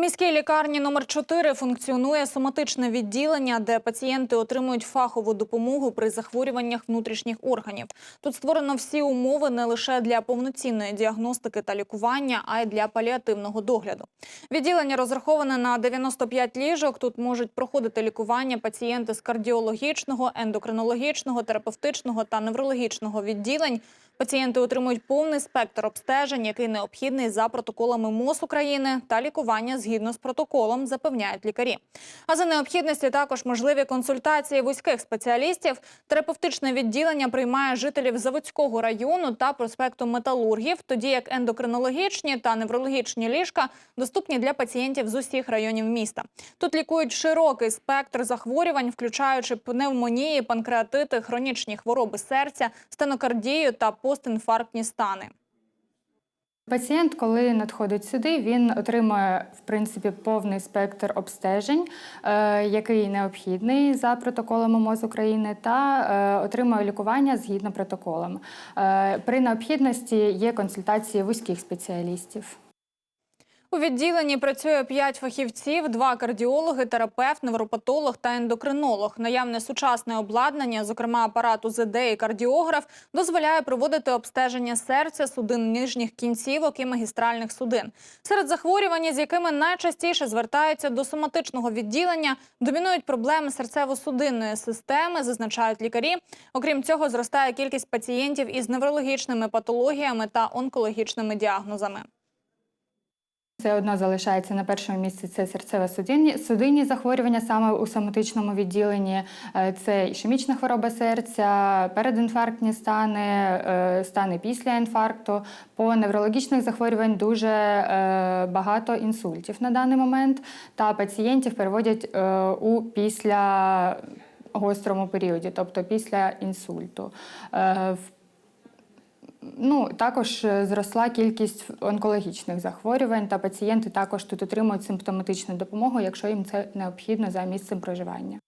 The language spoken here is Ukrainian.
міській лікарні номер 4 функціонує соматичне відділення, де пацієнти отримують фахову допомогу при захворюваннях внутрішніх органів. Тут створено всі умови не лише для повноцінної діагностики та лікування, а й для паліативного догляду. Відділення розраховане на 95 ліжок. Тут можуть проходити лікування пацієнти з кардіологічного, ендокринологічного, терапевтичного та неврологічного відділень. Пацієнти отримують повний спектр обстежень, який необхідний за протоколами МОЗ України та лікування згідно з протоколом, запевняють лікарі. А за необхідності також можливі консультації вузьких спеціалістів. Терапевтичне відділення приймає жителів Заводського району та проспекту Металургів, тоді як ендокринологічні та неврологічні ліжка доступні для пацієнтів з усіх районів міста. Тут лікують широкий спектр захворювань, включаючи пневмонії, панкреатити, хронічні хвороби серця, стенокардію та постінфарктні стани. Пацієнт, коли надходить сюди, він отримує в принципі повний спектр обстежень, е, який необхідний за протоколами МОЗ України, та е, отримує лікування згідно протоколам. Е, При необхідності є консультації вузьких спеціалістів. У відділенні працює 5 фахівців, два кардіологи, терапевт, невропатолог та ендокринолог. Наявне сучасне обладнання, зокрема апарат УЗД і кардіограф, дозволяє проводити обстеження серця, судин нижніх кінцівок і магістральних судин. Серед захворювань, з якими найчастіше звертаються до соматичного відділення, домінують проблеми серцево-судинної системи, зазначають лікарі. Окрім цього, зростає кількість пацієнтів із неврологічними патологіями та онкологічними діагнозами. Це одно залишається на першому місці. Це серцево-судинні захворювання саме у соматичному відділенні. Е, Це ішемічна хвороба серця, передінфарктні стани, е, стани після інфаркту. По неврологічних захворювань дуже е, багато інсультів на даний момент. Та пацієнтів переводять у після гострому періоді, тобто після інсульту. В Ну, також е, зросла кількість онкологічних захворювань, та пацієнти також тут отримують симптоматичну допомогу, якщо їм це необхідно за місцем проживання.